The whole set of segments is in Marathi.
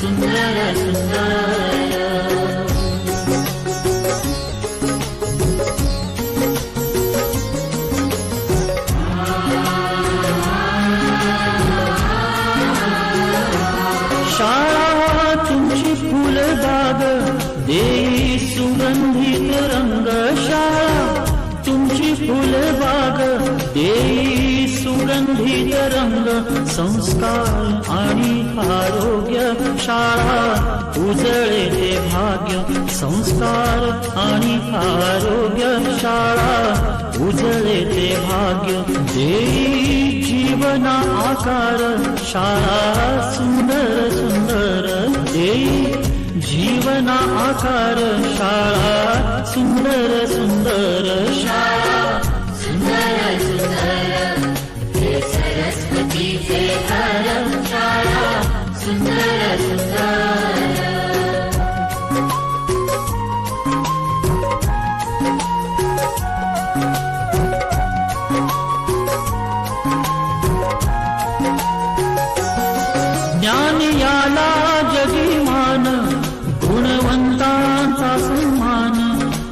सुंदर सुंदर देई सुगंधित रंग शाळा तुमची फुलबाग देई सुगंधित रंग संस्कार आणि आरोग्य शाळा उजळे ते भाग्य संस्कार आणि आरोग्य शाळा उजळे ते भाग्य देई जीवना आकार शाळा सुंदर सुंदर देई जीवना आकार शाळा सुंदर सुंदर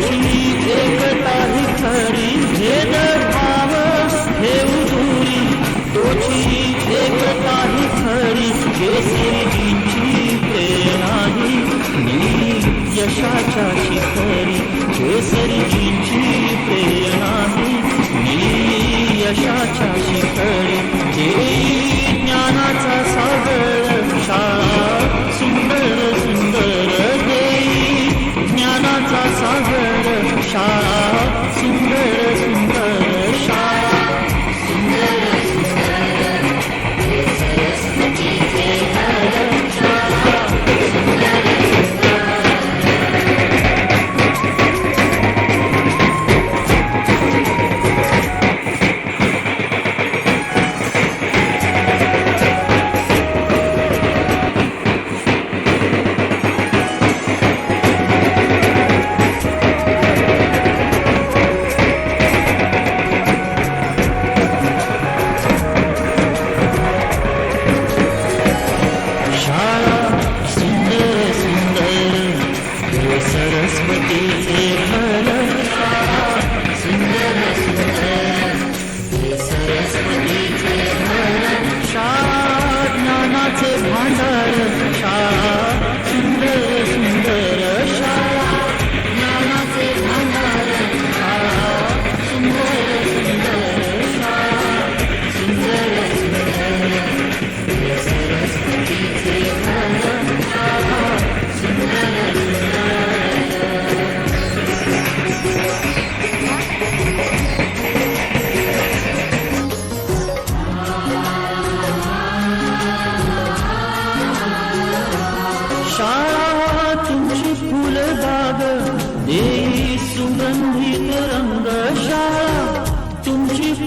दोषी एकता ही खरी भेदभाव ठेवू दूरी. दोषी एकता ही खरी केसरीची प्रेरणा ही नी यशाच्या शिखरी. केसरीची प्रेरणा ही यशाच्या शिखरी. जे ज्ञानाचा सागर शाळा सुंदर सुंदर देई ज्ञानाचा सागर. शाळा सरस्वतीचे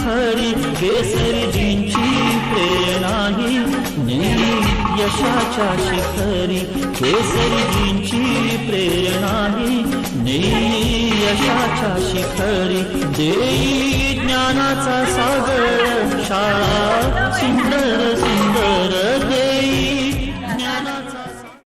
खरी केसरीजींची प्रेरणा ही नेई यशाच्या शिखरी. केसरीजींची प्रेरणा ही नेई यशाच्या शिखरी. देई ज्ञानाचा सागर शाळा सुंदर